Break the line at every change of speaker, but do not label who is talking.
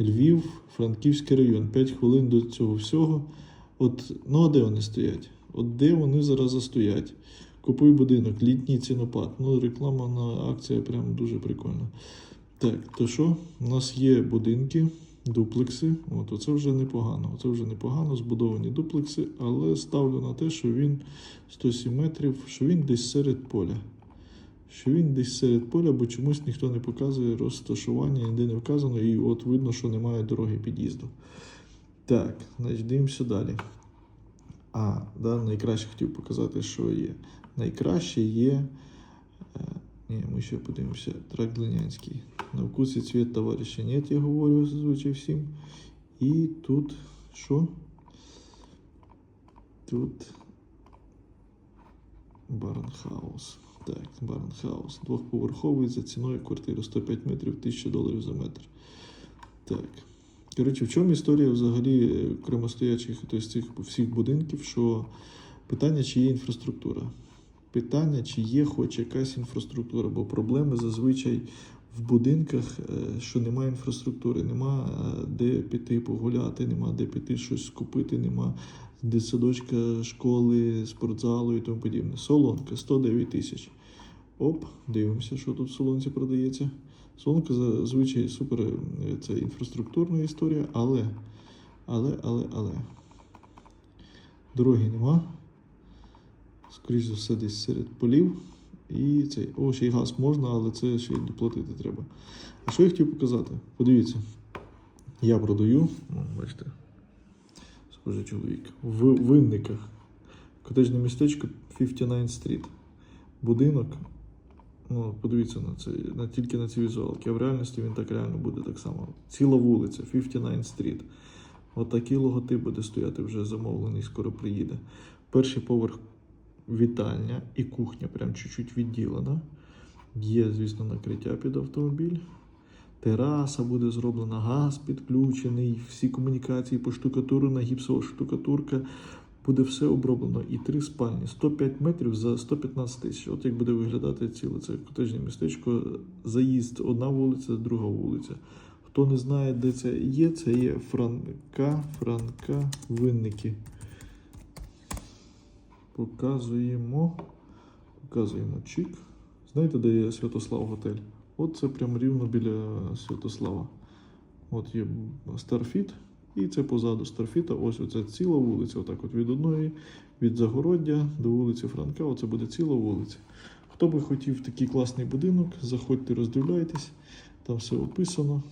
Львів, Франківський район. 5 хвилин до цього всього. От, ну а де вони стоять? От де вони зараз застоять? Купуй будинок, літній цінопад. Ну, реклама на акція прям дуже прикольна. Так, то що? У нас є будинки, дуплекси. От, оце вже непогано. Оце вже непогано, збудовані дуплекси, але ставлю на те, що він 107 метрів, що він десь серед поля. Що він десь серед поля, бо чомусь ніхто не показує розташування, ніде не вказано, і от видно, що немає дороги під'їзду. Так, значить, дивимося далі. А, да, найкраще хотів показати, що є. Найкраще є. Е, ні, ми ще подивимося. Трак Глинянський. На вкус і цвіт товариша нет, я говорю зазвичай всім. І тут що? Тут Барнхаус. Так, Барнхаус. Двохповерховий за ціною квартири 105 метрів, 1000 доларів за метр. Так. Коротше, в чому історія взагалі е, окремостоячих тобто цих всіх будинків, що питання, чи є інфраструктура. Питання, чи є хоч якась інфраструктура, бо проблеми зазвичай в будинках, е, що немає інфраструктури, нема е, де піти погуляти, нема де піти щось купити, нема дитсадочка, школи, спортзалу і тому подібне. Солонка 109 тисяч. Оп, дивимося, що тут в солонці продається. Солонка зазвичай супер е, це інфраструктурна історія, але, але, але, але. Дороги нема. Скоріше за все, десь серед полів. І цей. О, ще й газ можна, але це ще й доплатити треба. А що я хотів показати? Подивіться. Я продаю, о, бачите, схожий чоловік. В винниках. Котежне містечко 59 Street. Будинок. Ну, подивіться на це, на, тільки на ці візуалки. А в реальності він так реально буде так само. Ціла вулиця, 59 Street. Отакий логотип буде стояти вже замовлений, скоро приїде. Перший поверх вітальня і кухня прям чуть-чуть відділена. Є, звісно, накриття під автомобіль. Тераса буде зроблена, газ підключений, всі комунікації поштукатурена, гіпсова штукатурка. Буде все оброблено. І три спальні. 105 метрів за 115 тисяч. От як буде виглядати ціле це котежне містечко. Заїзд одна вулиця, друга вулиця. Хто не знає, де це є, це є Франка, Франка, Винники. Показуємо. Показуємо чик. Знаєте, де є Святослав готель? От це прямо рівно біля Святослава. От є Старфіт, і це позаду Старфіта. Ось оця ціла вулиця. Отак от від одної, від Загороддя до вулиці Франка. Оце буде ціла вулиця. Хто би хотів такий класний будинок, заходьте, роздивляйтесь. Там все описано.